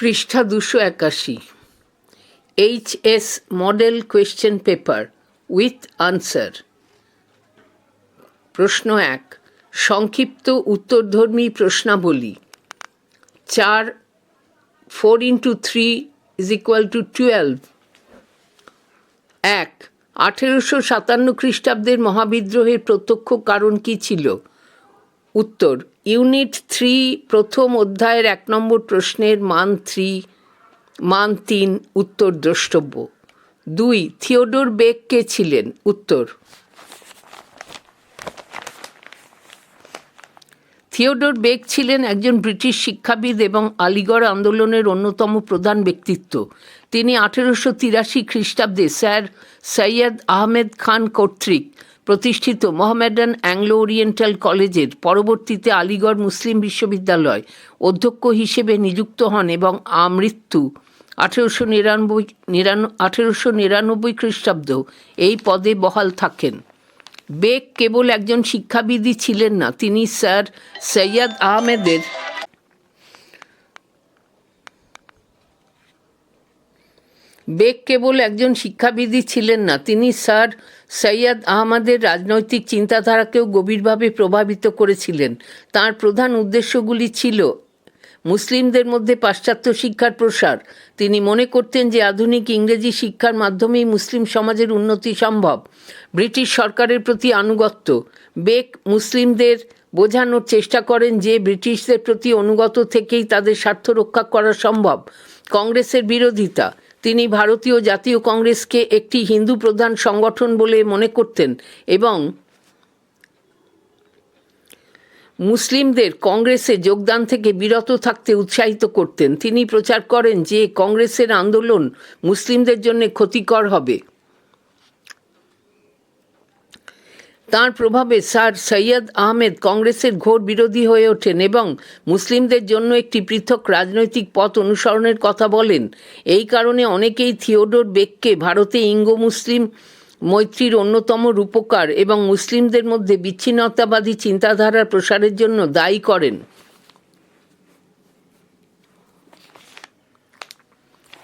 পৃষ্ঠা দুশো একাশি। H S model question paper with answer প্রশ্ন এক, সংক্ষিপ্ত উত্তরধর্মী প্রশ্নাবলী। চার four into three is equal to twelve এক, আঠেরোশো সাতান্ন খ্রিস্টাব্দের মহাবিদ্রোহের প্রত্যক্ষ কারণ কি ছিল? উত্তর, ইউনিট থ্রি, প্রথম অধ্যায়ের এক নম্বর প্রশ্নের মান থ্রি, মান তিন, উত্তর দ্রষ্টব্য। দুই, থিওডোর বেক কে ছিলেন? উত্তর। থিওডোর বেক ছিলেন একজন ব্রিটিশ শিক্ষাবিদ এবং আলিগড় আন্দোলনের অন্যতম প্রধান ব্যক্তিত্ব। তিনি আঠেরোশো তিরাশি খ্রিস্টাব্দে স্যার সৈয়দ আহমেদ খান কর্তৃক প্রতিষ্ঠিত মোহামেডান অ্যাংলো ওরিয়েন্টাল কলেজের পরবর্তীতে আলিগড় মুসলিম বিশ্ববিদ্যালয় অধ্যক্ষ হিসেবে নিযুক্ত হন এবং আমৃত্যু আঠেরোশো নিরানব্বই, নিরান, আঠেরোশো নিরানব্বই খ্রিস্টাব্দ এই পদে বহাল থাকেন। বেক কেবল একজন শিক্ষাবিদই ছিলেন না, তিনি স্যার সৈয়দ আহমেদের বেক কেবল একজন শিক্ষাবিদই ছিলেন না। তিনি স্যার সৈয়দ আহমদের রাজনৈতিক চিন্তাধারাকেও গভীরভাবে প্রভাবিত করেছিলেন। তার প্রধান উদ্দেশ্যগুলি ছিল মুসলিমদের মধ্যে পাশ্চাত্য শিক্ষার প্রসার। তিনি মনে করতেন যে আধুনিক ইংরেজি শিক্ষার মাধ্যমেই মুসলিম সমাজের উন্নতি সম্ভব। ব্রিটিশ সরকারের প্রতি আনুগত্য। বেক মুসলিমদের বোঝানোর চেষ্টা করেন যে ব্রিটিশদের প্রতি অনুগত থেকেই তাদের স্বার্থ রক্ষা করা সম্ভব। কংগ্রেসের বিরোধিতা। তিনি ভারতীয় জাতীয় কংগ্রেসকে একটি হিন্দু প্রধান সংগঠন বলে মনে করতেন এবং মুসলিমদের কংগ্রেসে যোগদান থেকে বিরত থাকতে উৎসাহিত করতেন। তিনি প্রচার করেন যে কংগ্রেসের আন্দোলন মুসলিমদের জন্য ক্ষতিকর হবে। তার প্রভাবে স্যার সৈয়দ আহমেদ কংগ্রেসের ঘোর বিরোধী হয়ে ওঠেন এবং মুসলিমদের জন্য একটি পৃথক রাজনৈতিক পথ অনুসরণের কথা বলেন। এই কারণে অনেকেই থিওডোর বেককে ভারতে ইঙ্গো মুসলিম মৈত্রীর অন্যতম রূপকার এবং মুসলিমদের মধ্যে বিচ্ছিন্নতাবাদী চিন্তাধারার প্রসারের জন্য দায়ী করেন।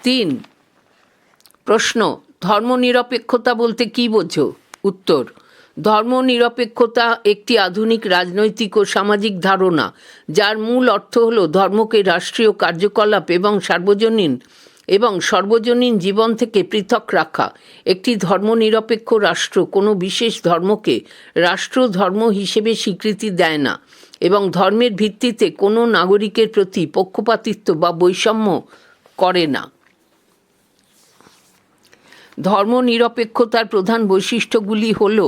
তিন, প্রশ্ন, ধর্মনিরপেক্ষতা বলতে কি বোঝো? উত্তর ধর্মনিরপেক্ষতা একটি আধুনিক রাজনৈতিক ও সামাজিক ধারণা, যার মূল অর্থ হল ধর্মকে রাষ্ট্রীয় কার্যকলাপ এবং সার্বজনীন এবং সর্বজনীন জীবন থেকে পৃথক রাখা। একটি ধর্মনিরপেক্ষ রাষ্ট্র কোনো বিশেষ ধর্মকে রাষ্ট্র ধর্ম হিসেবে স্বীকৃতি দেয় না এবং ধর্মের ভিত্তিতে কোনো নাগরিকের প্রতি পক্ষপাতিত্ব বা বৈষম্য করে না। ধর্মনিরপেক্ষতার প্রধান বৈশিষ্ট্যগুলি হল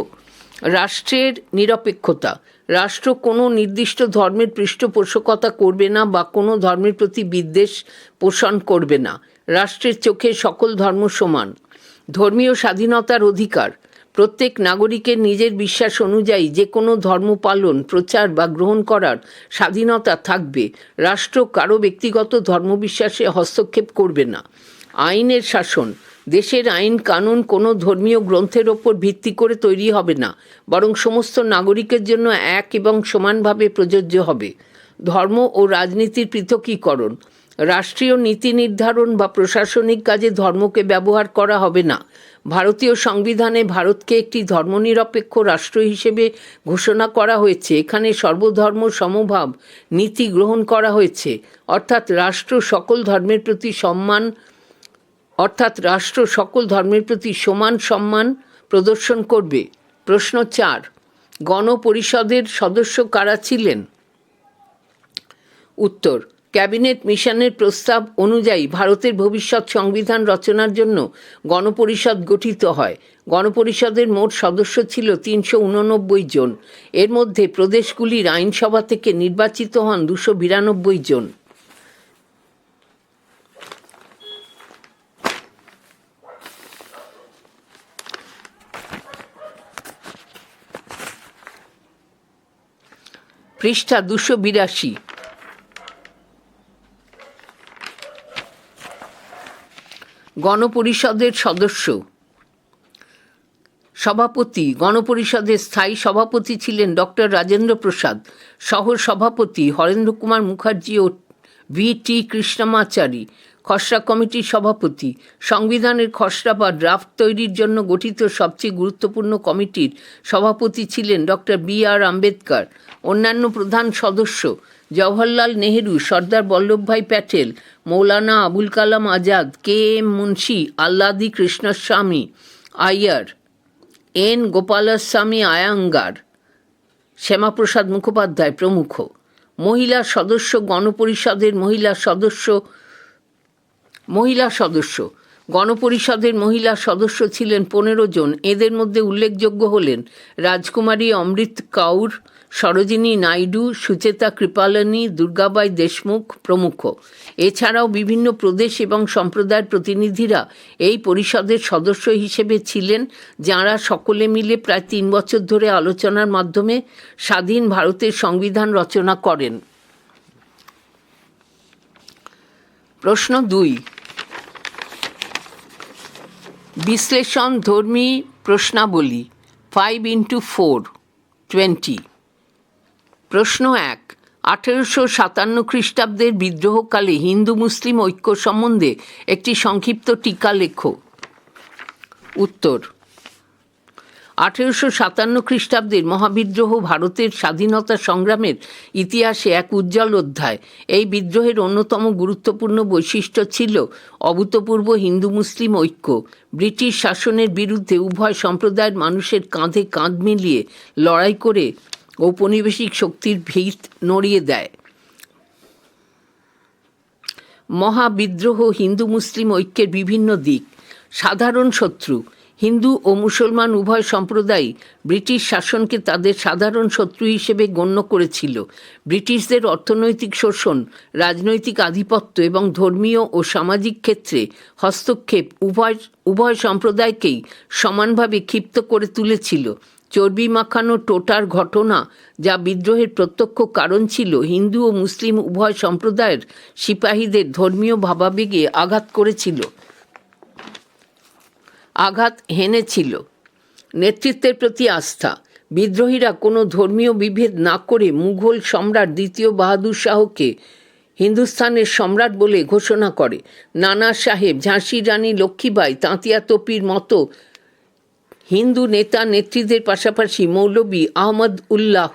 রাষ্ট্রের নিরপেক্ষতা। রাষ্ট্র কোনো নির্দিষ্ট ধর্মের পৃষ্ঠপোষকতা করবে না বা কোনো ধর্মের প্রতি বিদ্বেষ পোষণ করবে না। রাষ্ট্রের চোখে সকল ধর্ম সমান। ধর্মীয় স্বাধীনতার অধিকার। প্রত্যেক নাগরিকের নিজের বিশ্বাস অনুযায়ী যে কোনো ধর্ম পালন, প্রচার বা গ্রহণ করার স্বাধীনতা থাকবে। রাষ্ট্র কারও ব্যক্তিগত ধর্মবিশ্বাসে হস্তক্ষেপ করবে না। আইনের শাসন। দেশের আইন, কানুন কোনো ধর্মীয় গ্রন্থের ওপর ভিত্তি করে তৈরি হবে না, বরং সমস্ত নাগরিকের জন্য এক এবং সমানভাবে প্রযোজ্য হবে। ধর্ম ও রাজনীতির পৃথকীকরণ। রাষ্ট্রীয় নীতি নির্ধারণ বা প্রশাসনিক কাজে ধর্মকে ব্যবহার করা হবে না। ভারতীয় সংবিধানে ভারতকে একটি ধর্মনিরপেক্ষ রাষ্ট্র হিসেবে ঘোষণা করা হয়েছে। এখানে সর্বধর্ম, সমভাব নীতি গ্রহণ করা হয়েছে। অর্থাৎ রাষ্ট্র সকল ধর্মের প্রতি সম্মান অর্থাৎ রাষ্ট্র সকল ধর্মের প্রতি সমান সম্মান প্রদর্শন করবে। প্রশ্ন চার, গণপরিষদের সদস্য কারা ছিলেন? উত্তর, ক্যাবিনেট মিশনের প্রস্তাব অনুযায়ী ভারতের ভবিষ্যৎ সংবিধান রচনার জন্য গণপরিষদ গঠিত হয়। গণপরিষদের মোট সদস্য ছিল তিনশো উননব্বই জন। এর মধ্যে প্রদেশগুলির আইনসভা থেকে নির্বাচিত হন দুশো বিরানব্বই জন। পৃষ্ঠা দুশো বিরাশি। গণপরিষদের সদস্য। সভাপতি। গণপরিষদের স্থায়ী সভাপতি ছিলেন ডক্টর রাজেন্দ্র প্রসাদ। সহ সভাপতি হরেন্দ্র কুমার মুখার্জি ও ভি টি কৃষ্ণমাচারী। খসড়া কমিটির সভাপতি। সংবিধানের খসড়া বা ড্রাফট তৈরির জন্য গঠিত সবচেয়ে গুরুত্বপূর্ণ কমিটির সভাপতি ছিলেন ডক্টর বি আর আম্বেদকর। অন্যান্য প্রধান সদস্য Jawaharlal Nehru, Sardar Vallabhbhai Patel, Maulana Abul Kalam Azad, K M Munshi, Alladi Krishnaswami Iyer N Gopalaswami Ayyangar, Syamaprasad Mukhopadhyay প্রমুখ। মহিলা সদস্য গণপরিষদের মহিলা সদস্য মহিলা সদস্য। গণপরিষদের মহিলা সদস্য ছিলেন পনেরো জন। এদের মধ্যে উল্লেখযোগ্য হলেন রাজকুমারী অমৃত কাউর, সরোজিনী নাইডু, সুচেতা কৃপালানী, দুর্গাবাই দেশমুখ প্রমুখ। এছাড়াও বিভিন্ন প্রদেশ এবং সম্প্রদায়ের প্রতিনিধিরা এই পরিষদের সদস্য হিসেবে ছিলেন, যাঁরা সকলে মিলে প্রায় তিন বছর ধরে আলোচনার মাধ্যমে স্বাধীন ভারতের সংবিধান রচনা করেন। প্রশ্ন দুই বিশ্লেষণ ধর্মী প্রশ্নাবলী ফাইভ ইন্টু ফোর টোয়েন্টি প্রশ্ন এক, আঠেরোশো সাতান্ন খ্রিস্টাব্দের বিদ্রোহকালে হিন্দু মুসলিম ঐক্য সম্বন্ধে একটি সংক্ষিপ্ত টিকা লেখো। উত্তর আঠেরোশো সাতান্ন খ্রিস্টাব্দের মহাবিদ্রোহ ভারতের স্বাধীনতা সংগ্রামের ইতিহাসে এক উজ্জ্বল অধ্যায়। এই বিদ্রোহের অন্যতম গুরুত্বপূর্ণ বৈশিষ্ট্য ছিল অভূতপূর্ব হিন্দু মুসলিম ঐক্য। ব্রিটিশ শাসনের বিরুদ্ধে উভয় সম্প্রদায়ের মানুষের কাঁধে কাঁধ মিলিয়ে লড়াই করে ঔপনিবেশিক শক্তির ভিত নড়িয়ে দেয়। মহাবিদ্রোহ হিন্দু মুসলিম ঐক্যের বিভিন্ন দিক। সাধারণ শত্রু হিন্দু ও মুসলমান উভয় সম্প্রদায় ব্রিটিশ শাসনকে তাদের সাধারণ শত্রু হিসেবে গণ্য করেছিল। ব্রিটিশদের অর্থনৈতিক শোষণ, রাজনৈতিক আধিপত্য এবং ধর্মীয় ও সামাজিক ক্ষেত্রে হস্তক্ষেপ উভয় উভয় সম্প্রদায়কেই সমানভাবে ক্ষিপ্ত করে তুলেছিল। চর্বি মাখানো টোটার ঘটনা যা বিদ্রোহের প্রত্যক্ষ কারণ ছিল হিন্দু ও মুসলিম উভয় সম্প্রদায়ের সিপাহীদের ধর্মীয় ভাবাবেগে আঘাত করেছিল। আঘাত হেনেছিল। নেতৃত্বের প্রতি আস্থা। বিদ্রোহীরা কোনো ধর্মীয় বিভেদ না করে মুঘল সম্রাট দ্বিতীয় বাহাদুর শাহকে হিন্দুস্তানের সম্রাট বলে ঘোষণা করে। নানা সাহেব, ঝাঁসি রানী লক্ষ্মীবাই, তাঁতিয়া তোপির মতো হিন্দু নেতা নেত্রীদের পাশাপাশি মৌলবী আহমদ উল্লাহ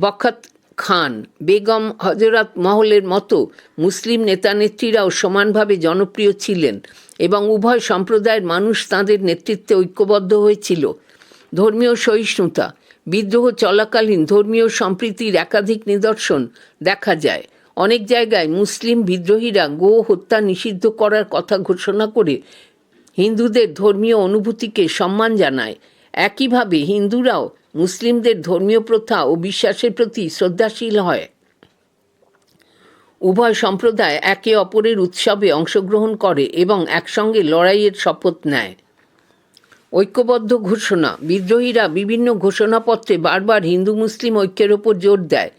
বখত খান, বেগম হজরত মহলের মতো মুসলিম নেতানেত্রীরাও সমানভাবে জনপ্রিয় ছিলেন এবং উভয় সম্প্রদায়ের মানুষ তাঁদের নেতৃত্বে ঐক্যবদ্ধ হয়েছিল। ধর্মীয় সহিষ্ণুতা, বিদ্রোহ চলাকালীন ধর্মীয় সম্প্রীতির একাধিক নিদর্শন দেখা যায়। অনেক জায়গায় মুসলিম বিদ্রোহীরা গো হত্যা নিষিদ্ধ করার কথা ঘোষণা করে হিন্দুদের ধর্মীয় অনুভূতিকে সম্মান জানায়। একইভাবে হিন্দুরাও মুসলিমদের ধর্মীয় প্রথা ও বিশ্বাসের প্রতি শ্রদ্ধাশীল হয়। উভয় সম্প্রদায় একে অপরের উৎসবে অংশগ্রহণ করে এবং একসঙ্গে লড়াইয়ের শপথ নেয়। ঐক্যবদ্ধ ঘোষণা, বিদ্রোহীরা বিভিন্ন ঘোষণাপত্রে বারবার হিন্দু মুসলিম ঐক্যের ওপর জোর দেয়।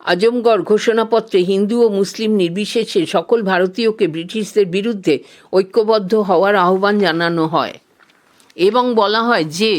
আজমগড় ঘোষণাপত্রে হিন্দু ও মুসলিম নির্বিশেষে সকল ভারতীয়কে ব্রিটিশদের বিরুদ্ধে ঐক্যবদ্ধ হওয়ার আহ্বান জানানো হয়। এবং বলা হয় যে,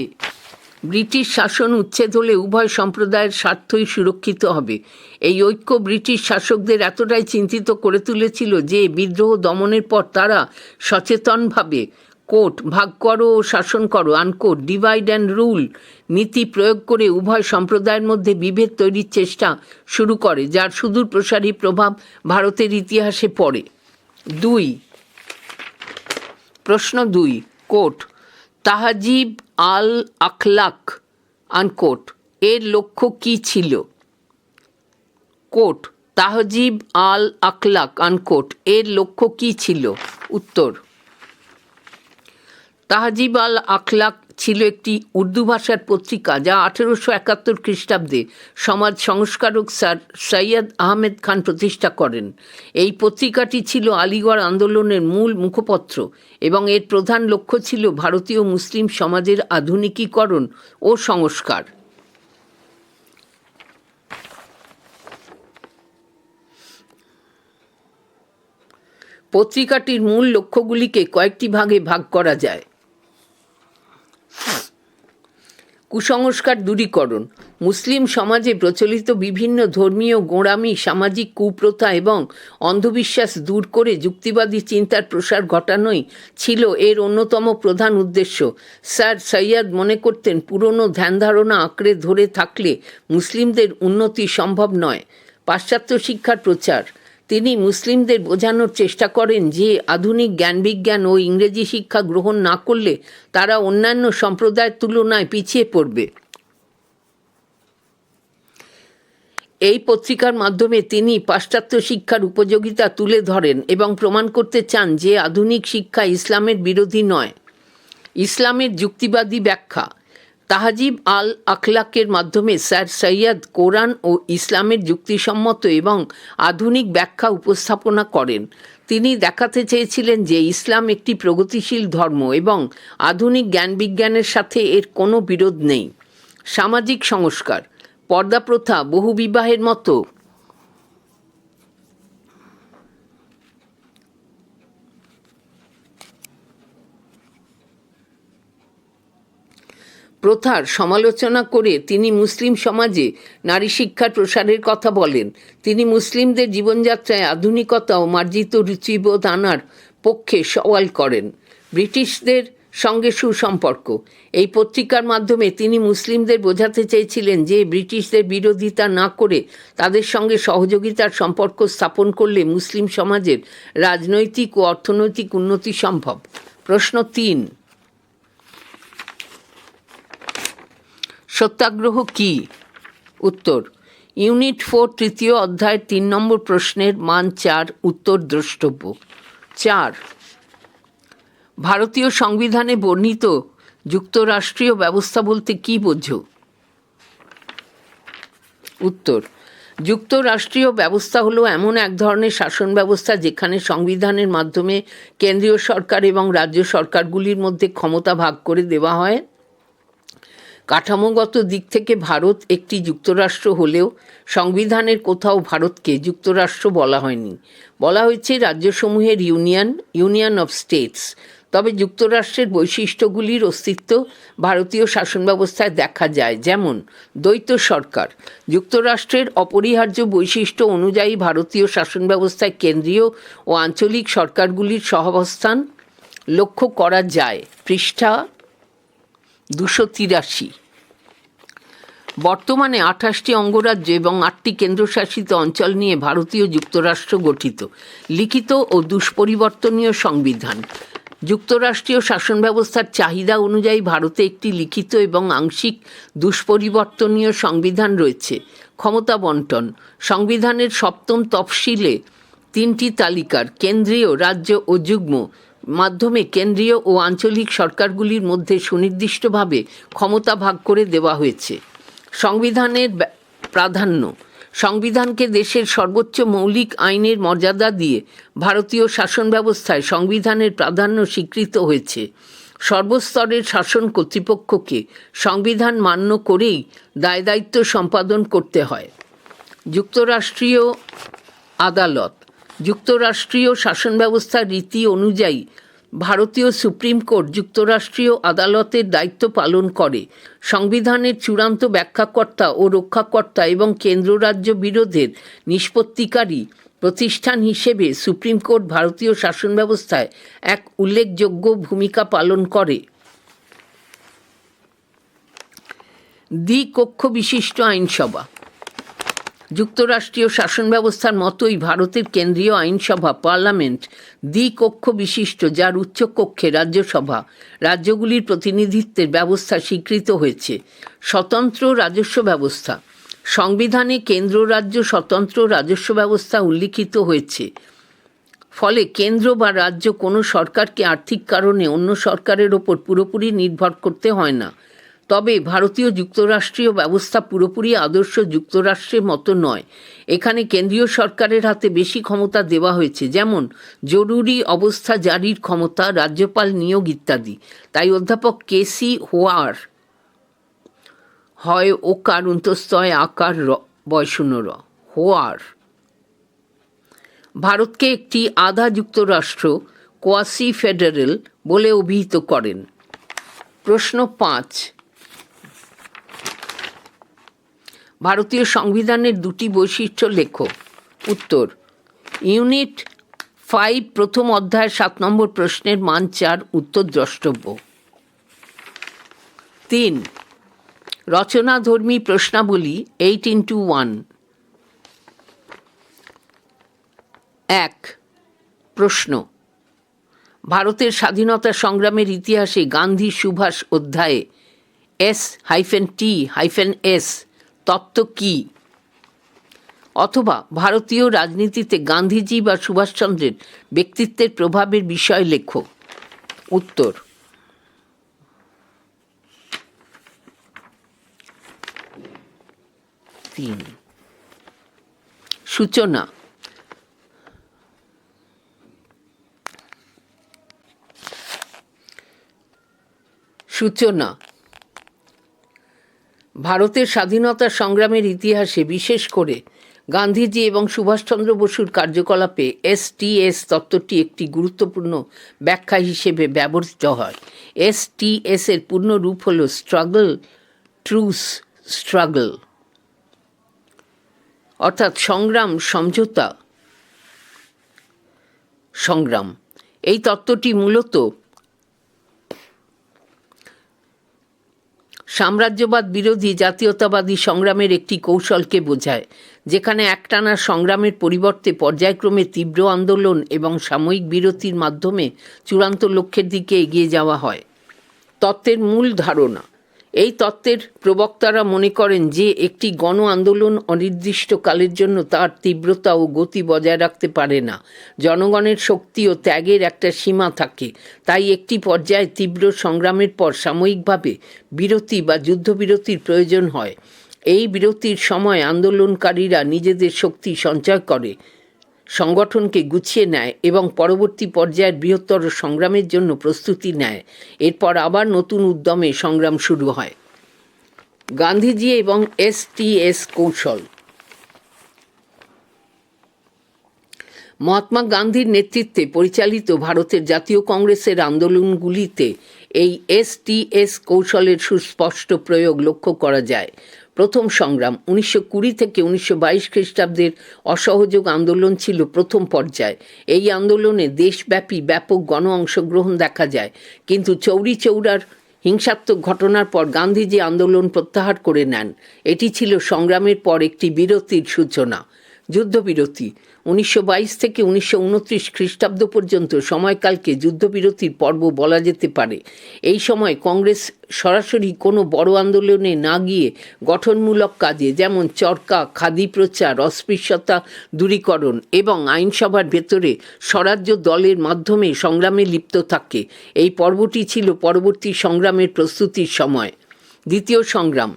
ব্রিটিশ শাসন উচ্ছেদ হলে উভয় সম্প্রদায়ের স্বার্থই সুরক্ষিত হবে। এই ঐক্য ব্রিটিশ শাসকদের এতটাই চিন্তিত করে তুলেছিল যে, বিদ্রোহ দমনের পর তারা সচেতনভাবে, কোট, ভাগ করো ও শাসন করো, আনকোট, ডিভাইড অ্যান্ড রুল নীতি প্রয়োগ করে উভয় সম্প্রদায়ের মধ্যে বিভেদ তৈরির চেষ্টা শুরু করে, যার সুদূর প্রসারী প্রভাব ভারতের ইতিহাসে পড়ে। দুই প্রশ্ন দুই কোর্ট তাহাজিব আল আখলাক আনকোট এর লক্ষ্য কি ছিল? কোট তাহজিব আল আখলাক আনকোট এর লক্ষ্য কি ছিল? উত্তর, তাহজিব আল আখলাক ছিল একটি উর্দু ভাষার পত্রিকা যা আঠেরোশো একাত্তর খ্রিস্টাব্দে সমাজ সংস্কারক স্যার সৈয়দ আহমেদ খান প্রতিষ্ঠা করেন। এই পত্রিকাটি ছিল আলিগড় আন্দোলনের মূল মুখপত্র এবং এর প্রধান লক্ষ্য ছিল ভারতীয় মুসলিম সমাজের আধুনিকীকরণ ও সংস্কার। পত্রিকাটির মূল লক্ষ্যগুলিকে কয়েকটি ভাগে ভাগ করা যায়। কুসংস্কার দূরীকরণ। মুসলিম সমাজে প্রচলিত বিভিন্ন ধর্মীয় গোঁড়ামি, সামাজিক কুপ্রথা এবং অন্ধবিশ্বাস দূর করে যুক্তিবাদী চিন্তার প্রসার ঘটানোই ছিল এর অন্যতম প্রধান উদ্দেশ্য। স্যার সৈয়দ মনে করতেন, পুরনো ধ্যানধারণা আঁকড়ে ধরে থাকলে মুসলিমদের উন্নতি সম্ভব নয়। পাশ্চাত্য শিক্ষার প্রচার তিনি মুসলিমদের বোঝানোর চেষ্টা করেন যে আধুনিক জ্ঞানবিজ্ঞান ও ইংরেজি শিক্ষা গ্রহণ না করলে তারা অন্যান্য সম্প্রদায়ের তুলনায় পিছিয়ে পড়বে। এই পত্রিকার মাধ্যমে তিনি পাশ্চাত্য শিক্ষার উপযোগিতা তুলে ধরেন এবং প্রমাণ করতে চান যে আধুনিক শিক্ষা ইসলামের বিরোধী নয়। ইসলামের যুক্তিবাদী ব্যাখ্যা তাহাজিব আল আখলাকের মাধ্যমে স্যার সৈয়দ কোরআন ও ইসলামের যুক্তিসম্মত এবং আধুনিক ব্যাখ্যা উপস্থাপনা করেন। তিনি দেখাতে চেয়েছিলেন যে ইসলাম একটি প্রগতিশীল ধর্ম এবং আধুনিক জ্ঞানবিজ্ঞানের সাথে এর কোনো বিরোধ নেই। সামাজিক সংস্কার, পর্দা প্রথা, বহুবিবাহের মতো প্রথার সমালোচনা করে তিনি মুসলিম সমাজে নারী শিক্ষার প্রসারের কথা বলেন। তিনি মুসলিমদের জীবনযাত্রায় আধুনিকতা ও মার্জিত রুচিবোধ আনার পক্ষে সওয়াল করেন। ব্রিটিশদের সঙ্গে সুসম্পর্ক। এই পত্রিকার মাধ্যমে তিনি মুসলিমদের বোঝাতে চেয়েছিলেন যে ব্রিটিশদের বিরোধিতা না করে তাদের সঙ্গে সহযোগিতার সম্পর্ক স্থাপন করলে মুসলিম সমাজের রাজনৈতিক ও অর্থনৈতিক উন্নতি সম্ভব। প্রশ্ন তিন। সত্যাগ্রহ কি? উত্তর, ইউনিট ফোর, তৃতীয় অধ্যায়ের তিন নম্বর প্রশ্নের মান চার, উত্তর দ্রষ্টব্য। চার, ভারতীয় সংবিধানে বর্ণিত যুক্তরাষ্ট্রীয় ব্যবস্থা বলতে কি বোঝো? উত্তর, যুক্তরাষ্ট্রীয় ব্যবস্থা হলো এমন এক ধরনের শাসন ব্যবস্থা যেখানে সংবিধানের মাধ্যমে কেন্দ্রীয় সরকার এবং রাজ্য সরকারগুলির মধ্যে ক্ষমতা ভাগ করে দেওয়া হয়। কাঠামোগত দিক থেকে ভারত একটি যুক্তরাষ্ট্র হলেও সংবিধানের কোথাও ভারতকে যুক্তরাষ্ট্র বলা হয়নি। বলা হয়েছে রাজ্যসমূহের ইউনিয়ন ইউনিয়ন অফ স্টেটস। তবে যুক্তরাষ্ট্রের বৈশিষ্ট্যগুলির অস্তিত্ব ভারতীয় শাসন ব্যবস্থায় দেখা যায়, যেমন দ্বৈত সরকার। যুক্তরাষ্ট্রের অপরিহার্য বৈশিষ্ট্য অনুযায়ী ভারতীয় শাসন ব্যবস্থায় কেন্দ্রীয় ও আঞ্চলিক সরকারগুলির সহাবস্থান লক্ষ্য করা যায়। পৃষ্ঠা দুশো তিরাশি। বর্তমানে আঠাশটি অঙ্গরাজ্য এবং আটটি কেন্দ্রশাসিত অঞ্চল নিয়ে ভারতীয় যুক্তরাষ্ট্র গঠিত। লিখিত ও দুষ্পরিবর্তনীয় সংবিধান। যুক্তরাষ্ট্রীয় শাসন ব্যবস্থার চাহিদা অনুযায়ী ভারতে একটি লিখিত এবং আংশিক দুষ্পরিবর্তনীয় সংবিধান রয়েছে। ক্ষমতা বন্টন। সংবিধানের সপ্তম তফসিলে তিনটি তালিকার কেন্দ্রীয় রাজ্য ও যুগ্ম মাধ্যমে কেন্দ্রীয় ও আঞ্চলিক সরকারগুলির মধ্যে সুনির্দিষ্টভাবে ক্ষমতা ভাগ করে দেওয়া হয়েছে। সংবিধানের প্রাধান্য। সংবিধানকে দেশের সর্বোচ্চ মৌলিক আইনের মর্যাদা দিয়ে ভারতীয় শাসন ব্যবস্থায় সংবিধানের প্রাধান্য স্বীকৃত হয়েছে। সর্বস্তরের শাসন কর্তৃপক্ষকে সংবিধান মান্য করেই দায় দায়িত্ব সম্পাদন করতে হয়। যুক্তরাষ্ট্রীয় আদালত। যুক্তরাষ্ট্রীয় শাসন ব্যবস্থার রীতি অনুযায়ী ভারতীয় সুপ্রিম কোর্ট যুক্তরাষ্ট্রীয় আদালতের দায়িত্ব পালন করে। সংবিধানের চূড়ান্ত ব্যাখ্যাকর্তা ও রক্ষাকর্তা এবং কেন্দ্র রাজ্য বিরোধের নিষ্পত্তিকারী প্রতিষ্ঠান হিসেবে সুপ্রিম কোর্ট ভারতীয় শাসন ব্যবস্থায় এক উল্লেখযোগ্য ভূমিকা পালন করে। দ্বিকক্ষ বিশিষ্ট আইনসভা যুক্তরাষ্ট্রীয় শাসন ব্যবস্থার মতোই ভারতের কেন্দ্রীয় আইনসভা, পার্লামেন্ট, দ্বিকক্ষ বিশিষ্ট, যার উচ্চকক্ষে রাজ্যসভা, রাজ্যগুলির প্রতিনিধিত্বের ব্যবস্থা স্বীকৃত হয়েছে। স্বতন্ত্র রাজস্ব ব্যবস্থা। সংবিধানে কেন্দ্র রাজ্য স্বতন্ত্র রাজস্ব ব্যবস্থা উল্লিখিত হয়েছে। ফলে কেন্দ্র বা রাজ্য কোনো সরকারকে আর্থিক কারণে অন্য সরকারের ওপর পুরোপুরি নির্ভর করতে হয় না। তবে ভারতীয় যুক্তরাষ্ট্রীয় ব্যবস্থা পুরোপুরি আদর্শ যুক্তরাষ্ট্রের মতো নয়। এখানে কেন্দ্রীয় সরকারের হাতে বেশি ক্ষমতা দেওয়া হয়েছে, যেমন জরুরি অবস্থা জারির ক্ষমতা, রাজ্যপাল নিয়োগ ইত্যাদি। তাই অধ্যাপক কেসি হোয়ার হয় ওকার অন্তস্তয় আকার র, হোয়ার। ভারতকে একটি আধা যুক্তরাষ্ট্র কোয়াসি ফেডারেল বলে অভিহিত করেন। প্রশ্ন পাঁচ ভারতীয় সংবিধানের দুটি বৈশিষ্ট্য লেখো। উত্তর, ইউনিট ফাইভ, প্রথম অধ্যায়, সাত নম্বর প্রশ্নের মান চার, উত্তর দ্রষ্টব্য। তিন, রচনাধর্মী প্রশ্নাবলী এইট ইন্টু ওয়ান এক, প্রশ্ন, ভারতের স্বাধীনতা সংগ্রামের ইতিহাসে গান্ধী সুভাষ অধ্যায়ে S hyphen T hyphen S তত্ত্ব কি? অথবা ভারতীয় রাজনীতিতে গান্ধীজি বা সুভাষচন্দ্রের ব্যক্তিত্বের প্রভাবের বিষয় লেখো। উত্তর। তিন। সূচনা। সূচনা। ভারতের স্বাধীনতা সংগ্রামের ইতিহাসে বিশেষ করে গান্ধীজি এবং সুভাষচন্দ্র বসুর কার্যকলাপে এসটিএস তত্ত্বটি একটি গুরুত্বপূর্ণ ব্যাখ্যা হিসেবে ব্যবহৃত হয়। এসটিএস এর পূর্ণ রূপ হল স্ট্রাগল ট্রুস স্ট্রাগল অর্থাৎ সংগ্রাম, সমঝোতা। সংগ্রাম। এই তত্ত্বটি মূলত সাম্রাজ্যবাদ বিরোধী জাতীয়তাবাদী সংগ্রামের একটি কৌশলকে বোঝায়, যেখানে একটানা সংগ্রামের পরিবর্তে পর্যায়ক্রমে তীব্র আন্দোলন এবং সাময়িক বিরতির মাধ্যমে চূড়ান্ত লক্ষ্যের দিকে এগিয়ে যাওয়া হয়। তত্ত্বের মূল ধারণা এই তত্ত্বের প্রবক্তারা মনে করেন যে একটি গণ আন্দোলন অনির্দিষ্টকালের জন্য তার তীব্রতা ও গতি বজায় রাখতে পারে না। জনগণের শক্তি ও ত্যাগের একটা সীমা থাকে। তাই একটি পর্যায়ে তীব্র সংগ্রামের পর সাময়িকভাবে বিরতি বা যুদ্ধবিরতির প্রয়োজন হয়। এই বিরতির সময় আন্দোলনকারীরা নিজেদের শক্তি সঞ্চয় করে। সংগঠনকে গুছিয়ে নেয় এবং পরবর্তী পর্যায়ের বৃহত্তর সংগ্রামের জন্য প্রস্তুতি নেয়। এরপর আবার নতুন উদ্যমে সংগ্রাম শুরু হয়। গান্ধীজি এবং এসটিএস কৌশল। মহাত্মা গান্ধীর নেতৃত্বে পরিচালিত ভারতের জাতীয় কংগ্রেসের আন্দোলনগুলিতে এই এসটিএস কৌশলের সুস্পষ্ট প্রয়োগ লক্ষ্য করা যায়। প্রথম সংগ্রাম। উনিশশো কুড়ি থেকে উনিশশো বাইশ খ্রিস্টাব্দের অসহযোগ আন্দোলন ছিল প্রথম পর্যায়ে। এই আন্দোলনে দেশব্যাপী ব্যাপক গণ অংশগ্রহণ দেখা যায়। কিন্তু চৌরি চৌরার হিংসাত্মক ঘটনার পর গান্ধীজি আন্দোলন প্রত্যাহার করে নেন। এটি ছিল সংগ্রামের পর একটি বিরতির সূচনা। যুদ্ধবিরতি। উনিশশো বাইশ থেকে উনিশশো উনত্রিশ খ্রিস্টাব্দ পর্যন্ত সময়কালকে যুদ্ধবিরতির পর্ব বলা যেতে পারে। এই সময় কংগ্রেস সরাসরি কোনো বড় আন্দোলনে না গিয়ে গঠনমূলক কাজে যেমন চরকা, খাদি প্রচার, অস্পৃশ্যতা দূরীকরণ এবং আইনসভার ভেতরে স্বরাজ্য দলের মাধ্যমে সংগ্রামে লিপ্ত থাকে। এই পর্বটি ছিল পরবর্তী সংগ্রামের প্রস্তুতির সময়। দ্বিতীয় সংগ্রাম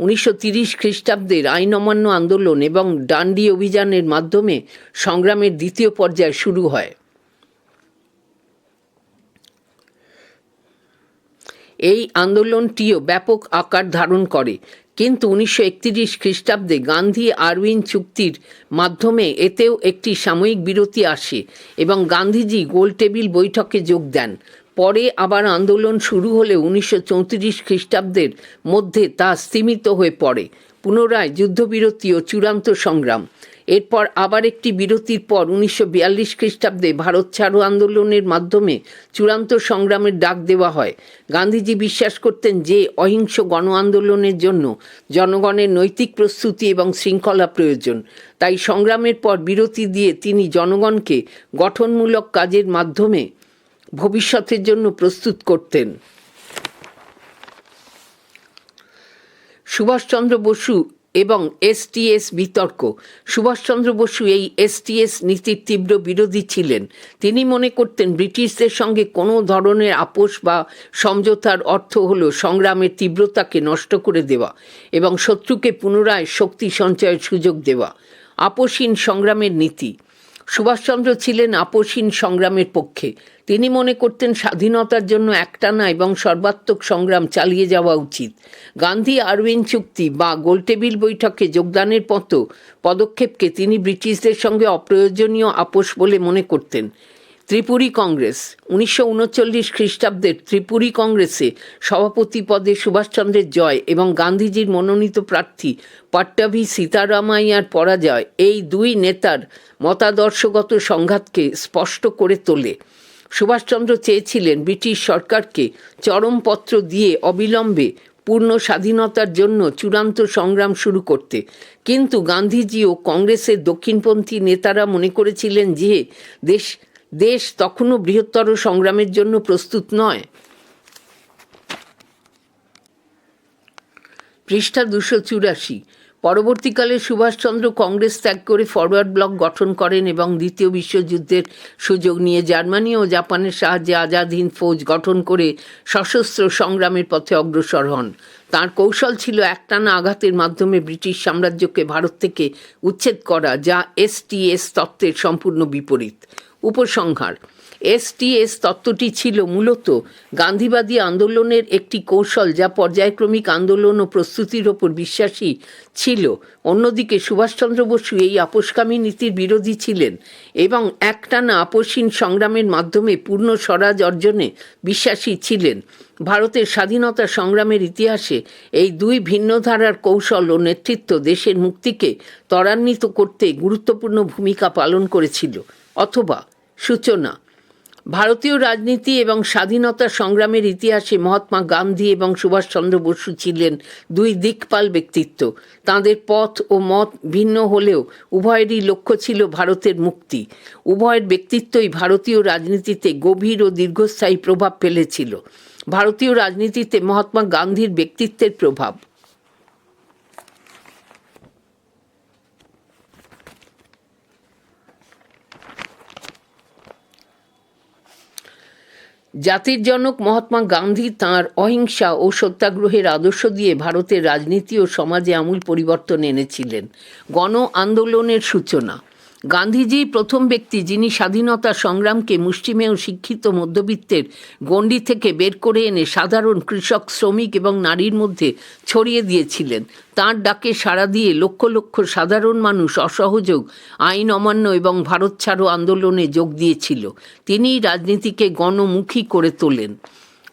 উনিশশো তিরিশ খ্রিস্টাব্দের আইন অমান্য আন্দোলন এবং ডান্ডি অভিযানের মাধ্যমে সংগ্রামের দ্বিতীয় পর্যায় শুরু হয়। এই আন্দোলনটিও ব্যাপক আকার ধারণ করে, কিন্তু উনিশশো একত্রিশ খ্রিস্টাব্দে গান্ধী আরউইন চুক্তির মাধ্যমে এতেও একটি সাময়িক বিরতি আসে এবং গান্ধীজি গোলটেবিল বৈঠকে যোগ দেন। পরে আবার আন্দোলন শুরু হলে উনিশশো চৌত্রিশ খ্রিস্টাব্দের মধ্যে তা স্তীমিত হয়ে পড়ে। পুনরায় যুদ্ধবিরতি ও চূড়ান্ত সংগ্রাম। এরপর আবার একটি বিরতির পর উনিশশো বিয়াল্লিশ খ্রিস্টাব্দে ভারত ছাড়ো আন্দোলনের মাধ্যমে চূড়ান্ত সংগ্রামের ডাক দেওয়া হয়। গান্ধীজি বিশ্বাস করতেন যে, অহিংস গণ আন্দোলনের জন্য জনগণের নৈতিক প্রস্তুতি এবং শৃঙ্খলা প্রয়োজন। তাই সংগ্রামের পর বিরতি দিয়ে তিনি জনগণকে গঠনমূলক কাজের মাধ্যমে ভবিষ্যতের জন্য প্রস্তুত করতেন। সুভাষচন্দ্র বসু এবং এসটিএস বিতর্ক। সুভাষচন্দ্র বসু এই এসটিএস নীতির তীব্র বিরোধী ছিলেন। তিনি মনে করতেন ব্রিটিশদের সঙ্গে কোনো ধরনের আপোষ বা সমঝোতার অর্থ হল সংগ্রামের তীব্রতাকে নষ্ট করে দেওয়া এবং শত্রুকে পুনরায় শক্তি সঞ্চয়ের সুযোগ দেওয়া। আপোষহীন সংগ্রামের নীতি। সুভাষচন্দ্র ছিলেন আপোষহীন সংগ্রামের পক্ষে। তিনি মনে করতেন স্বাধীনতার জন্য একটানা এবং সর্বাত্মক সংগ্রাম চালিয়ে যাওয়া উচিত। গান্ধী আরউইন চুক্তি বা গোলটেবিল বৈঠকে যোগদানের মতো পদক্ষেপকে তিনি ব্রিটিশদের সঙ্গে অপ্রয়োজনীয় আপোষ বলে মনে করতেন। ত্রিপুরী কংগ্রেস, উনিশশো উনচল্লিশ খ্রিস্টাব্দের ত্রিপুরী কংগ্রেসে সভাপতি পদে সুভাষচন্দ্রের জয় এবং গান্ধীজির মনোনীত প্রার্থী পট্টাভি সীতারামাইয়ার পরাজয় এই দুই নেতার মতাদর্শগত সংঘাতকে স্পষ্ট করে তোলে। সুভাষচন্দ্র চেয়েছিলেন ব্রিটিশ সরকারকে চরমপত্র দিয়ে অবিলম্বে পূর্ণ স্বাধীনতার জন্য চূড়ান্ত সংগ্রাম শুরু করতে। কিন্তু গান্ধীজি ও কংগ্রেসের দক্ষিণপন্থী নেতারা মনে করেছিলেন যে দেশ দেশ তখনও বৃহত্তর সংগ্রামের জন্য প্রস্তুত নয়। পৃষ্ঠা দুশো চুরাশি। পরবর্তীকালে সুভাষচন্দ্র কংগ্রেস ত্যাগ করে ফরওয়ার্ড ব্লক গঠন করেন এবং দ্বিতীয় বিশ্বযুদ্ধের সুযোগ নিয়ে জার্মানি ও জাপানের সাহায্যে আজাদ হিন্দ ফৌজ গঠন করে সশস্ত্র সংগ্রামের পথে অগ্রসর হন। তার কৌশল ছিল একটানা আঘাতের মাধ্যমে ব্রিটিশ সাম্রাজ্যকে ভারত থেকে উচ্ছেদ করা, যা এসটিএস তত্ত্বের সম্পূর্ণ বিপরীত। উপসংহার। এসটিএস তত্ত্বটি ছিল মূলত গান্ধীবাদী আন্দোলনের একটি কৌশল যা পর্যায়ক্রমিক আন্দোলন ও প্রস্তুতির ওপর বিশ্বাসী ছিল। অন্যদিকে সুভাষচন্দ্র বসু এই আপোষকামী নীতির বিরোধী ছিলেন এবং একটানা আপোষহীন সংগ্রামের মাধ্যমে পূর্ণ স্বরাজ অর্জনে বিশ্বাসী ছিলেন। ভারতের স্বাধীনতা সংগ্রামের ইতিহাসে এই দুই ভিন্ন ধারার কৌশল ও নেতৃত্ব দেশের মুক্তিকে ত্বরান্বিত করতে গুরুত্বপূর্ণ ভূমিকা পালন করেছিল, অথবা সূচনা। ভারতীয় রাজনীতি এবং স্বাধীনতা সংগ্রামের ইতিহাসে মহাত্মা গান্ধী এবং সুভাষচন্দ্র বসু ছিলেন দুই দিকপাল ব্যক্তিত্ব। তাঁদের পথ ও মত ভিন্ন হলেও উভয়েরই লক্ষ্য ছিল ভারতের মুক্তি। উভয়ের ব্যক্তিত্বই ভারতীয় রাজনীতিতে গভীর ও দীর্ঘস্থায়ী প্রভাব ফেলেছিল। ভারতীয় রাজনীতিতে মহাত্মা গান্ধীর ব্যক্তিত্বের প্রভাব। জাতির জনক মহাত্মা গান্ধী তাঁর অহিংসা ও সত্যাগ্রহের আদর্শ দিয়ে ভারতের রাজনীতি ও সমাজে আমূল পরিবর্তন এনেছিলেন। গণ আন্দোলনের সূচনা। গান্ধীজি প্রথম ব্যক্তি যিনি স্বাধীনতা সংগ্রামকে মুষ্টিমেয় শিক্ষিত মধ্যবিত্তের গণ্ডি থেকে বের করে এনে সাধারণ কৃষক, শ্রমিক এবং নারীর মধ্যে ছড়িয়ে দিয়েছিলেন। তাঁর ডাকে সাড়া দিয়ে লক্ষ লক্ষ সাধারণ মানুষ অসহযোগ, আইন অমান্য এবং ভারত ছাড়ো আন্দোলনে যোগ দিয়েছিল। তিনি রাজনীতিকে গণমুখী করে তোলেন।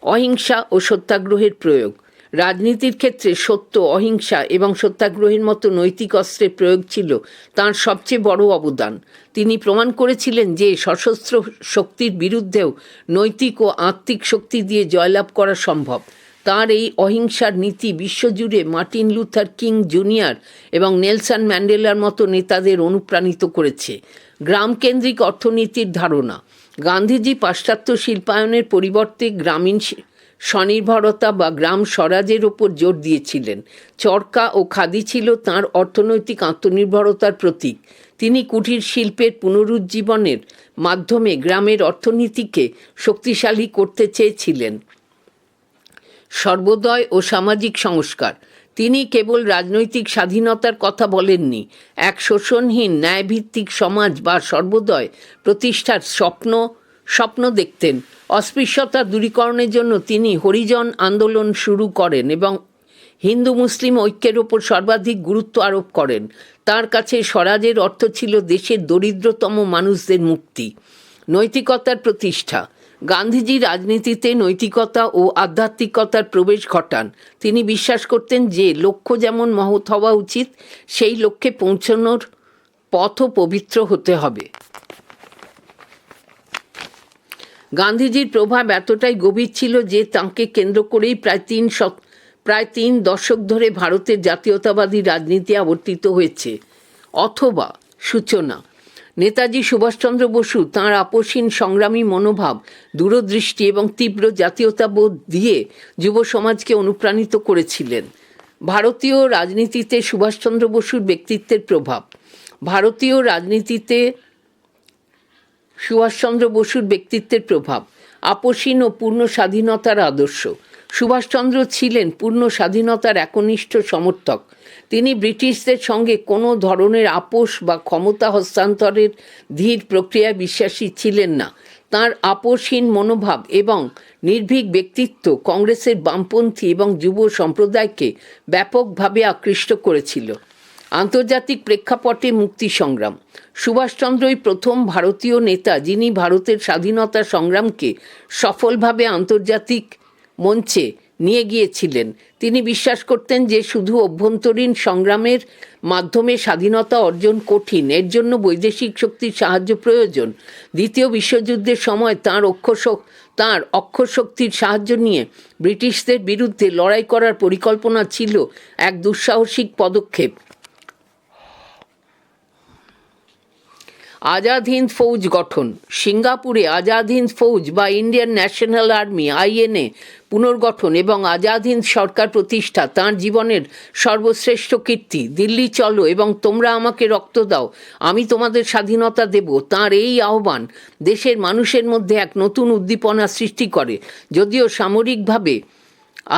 অহিংসা ও সত্যাগ্রহের প্রয়োগ। রাজনীতির ক্ষেত্রে সত্য, অহিংসা এবং সত্যাগ্রহের মতো নৈতিক অস্ত্রের প্রয়োগ ছিল তাঁর সবচেয়ে বড় অবদান। তিনি প্রমাণ করেছিলেন যে সশস্ত্র শক্তির বিরুদ্ধেও নৈতিক ও আত্মিক শক্তি দিয়ে জয়লাভ করা সম্ভব। তাঁর এই অহিংসার নীতি বিশ্বজুড়ে মার্টিন লুথার কিং জুনিয়র এবং নেলসন ম্যান্ডেলার মতো নেতাদের অনুপ্রাণিত করেছে। গ্রামকেন্দ্রিক অর্থনীতির ধারণা। গান্ধীজি পাশ্চাত্য শিল্পায়নের পরিবর্তে গ্রামীণ স্বনির্ভরতা বা গ্রাম স্বরাজের ওপর জোর দিয়েছিলেন। চরকা ও খাদি ছিল তাঁর অর্থনৈতিক আত্মনির্ভরতার প্রতীক। তিনি কুটির শিল্পের পুনরুজ্জীবনের মাধ্যমে গ্রামের অর্থনীতিকে শক্তিশালী করতে চেয়েছিলেন। সর্বোদয় ও সামাজিক সংস্কার। তিনি কেবল রাজনৈতিক স্বাধীনতার কথা বলেননি, এক শোষণহীন ন্যায়ভিত্তিক সমাজ বা সর্বোদয় প্রতিষ্ঠার স্বপ্ন স্বপ্ন দেখতেন। অস্পৃশ্যতা দূরীকরণের জন্য তিনি হরিজন আন্দোলন শুরু করেন এবং হিন্দু মুসলিম ঐক্যের ওপর সর্বাধিক গুরুত্ব আরোপ করেন। তার কাছে স্বরাজের অর্থ ছিল দেশের দরিদ্রতম মানুষদের মুক্তি, নৈতিকতার প্রতিষ্ঠা। গান্ধীজি রাজনীতিতে নৈতিকতা ও আধ্যাত্মিকতার প্রবেশ ঘটান। তিনি বিশ্বাস করতেন যে লক্ষ্য যেমন মহৎ হওয়া উচিত, সেই লক্ষ্যে পৌঁছানোর পথও পবিত্র হতে হবে। গান্ধীজির প্রভাব এতটাই গভীর ছিল যে তাঁকে কেন্দ্র করেই প্রায় তিন প্রায় তিন দশক ধরে ভারতের জাতীয়তাবাদী রাজনীতি আবর্তিত হয়েছে। অথবা সূচনা। নেতাজি সুভাষচন্দ্র বসু তাঁর আপসীন সংগ্রামী মনোভাব, দূরদৃষ্টি এবং তীব্র জাতীয়তাবোধ দিয়ে যুব সমাজকে অনুপ্রাণিত করেছিলেন। ভারতীয় রাজনীতিতে সুভাষচন্দ্র বসুর ব্যক্তিত্বের প্রভাব। ভারতীয় রাজনীতিতে সুভাষচন্দ্র বসুর ব্যক্তিত্বের প্রভাব, আপসীন ও পূর্ণ স্বাধীনতার আদর্শ। সুভাষচন্দ্র ছিলেন পূর্ণ স্বাধীনতার একনিষ্ঠ সমর্থক। তিনি ব্রিটিশদের সঙ্গে কোনো ধরনের আপোষ বা ক্ষমতা হস্তান্তরের ধীর প্রক্রিয়ায় বিশ্বাসী ছিলেন না। তাঁর আপোষহীন মনোভাব এবং নির্ভীক ব্যক্তিত্ব কংগ্রেসের বামপন্থী এবং যুব সম্প্রদায়কে ব্যাপকভাবে আকৃষ্ট করেছিল। আন্তর্জাতিক প্রেক্ষাপটে মুক্তি সংগ্রাম। সুভাষচন্দ্রই প্রথম ভারতীয় নেতা যিনি ভারতের স্বাধীনতা সংগ্রামকে সফলভাবে আন্তর্জাতিক মঞ্চে নিয়ে গিয়েছিলেন। তিনি বিশ্বাস করতেন যে শুধু অভ্যন্তরীণ সংগ্রামের মাধ্যমে স্বাধীনতা অর্জন কঠিন, এর জন্য বৈদেশিক শক্তির সাহায্য প্রয়োজন। দ্বিতীয় বিশ্বযুদ্ধের সময় তাঁর অক্ষর তাঁর অক্ষর শক্তির সাহায্য নিয়ে ব্রিটিশদের বিরুদ্ধে লড়াই করার পরিকল্পনা ছিল এক দুঃসাহসিক পদক্ষেপ। আজাদ হিন্দ ফৌজ গঠন। সিঙ্গাপুরে আজাদ হিন্দ ফৌজ বা ইন্ডিয়ান ন্যাশনাল আর্মি, আইএনএ পুনর্গঠন এবং আজাদ হিন্দ সরকার প্রতিষ্ঠা তাঁর জীবনের সর্বশ্রেষ্ঠ কীর্তি। দিল্লি, চলো এবং তোমরা আমাকে রক্ত দাও, আমি তোমাদের স্বাধীনতা দেব। তাঁর এই আহ্বান দেশের মানুষের মধ্যে এক নতুন উদ্দীপনা সৃষ্টি করে। যদিও সামরিকভাবে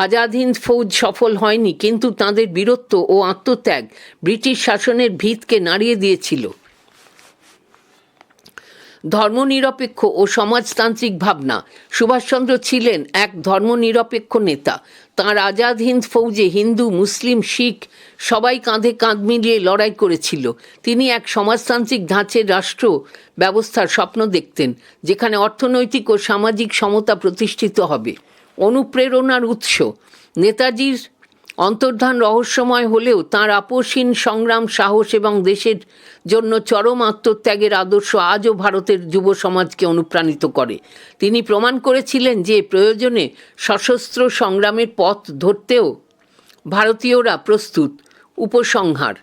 আজাদ হিন্দ ফৌজ সফল হয়নি, কিন্তু তাঁদের বীরত্ব ও আত্মত্যাগ ব্রিটিশ শাসনের ভিতকে নাড়িয়ে দিয়েছিল। ধর্মনিরপেক্ষ ও সমাজতান্ত্রিক ভাবনা। সুভাষচন্দ্র ছিলেন এক ধর্মনিরপেক্ষ নেতা। তাঁর আজাদ হিন্দ ফৌজে হিন্দু, মুসলিম, শিখ সবাই কাঁধে কাঁধ মিলিয়ে লড়াই করেছিল। তিনি এক সমাজতান্ত্রিক ধাঁচের রাষ্ট্র ব্যবস্থার স্বপ্ন দেখতেন, যেখানে অর্থনৈতিক ও সামাজিক সমতা প্রতিষ্ঠিত হবে। অনুপ্রেরণার উৎস। নেতাজির অন্তর্ধান রহস্যময় হলেও তাঁর আপোষহীন সংগ্রাম, সাহস এবং দেশের জন্য চরম আত্মত্যাগের আদর্শ আজও ভারতের যুব সমাজকে অনুপ্রাণিত করে। তিনি প্রমাণ করেছিলেন যে প্রয়োজনে সশস্ত্র সংগ্রামের পথ ধরতেও ভারতীয়রা প্রস্তুত। উপসংহার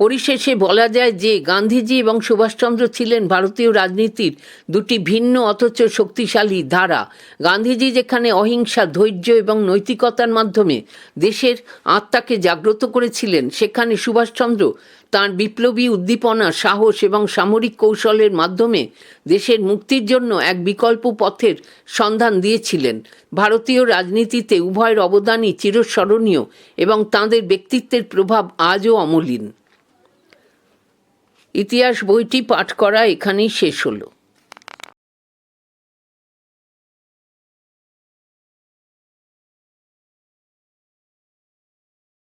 পরিশেষে বলা যায় যে গান্ধীজি এবং সুভাষচন্দ্র ছিলেন ভারতীয় রাজনীতির দুটি ভিন্ন অথচ শক্তিশালী ধারা। গান্ধীজি যেখানে অহিংসা, ধৈর্য এবং নৈতিকতার মাধ্যমে দেশের আত্মাকে জাগ্রত করেছিলেন, সেখানে সুভাষচন্দ্র তাঁর বিপ্লবী উদ্দীপনা, সাহস এবং সামরিক কৌশলের মাধ্যমে দেশের মুক্তির জন্য এক বিকল্প পথের সন্ধান দিয়েছিলেন। ভারতীয় রাজনীতিতে উভয়ের অবদানই চিরস্মরণীয় এবং তাঁদের ব্যক্তিত্বের প্রভাব আজও অমলিন। ইতিহাস বইটি পাঠ করা এখানেই শেষ হলো।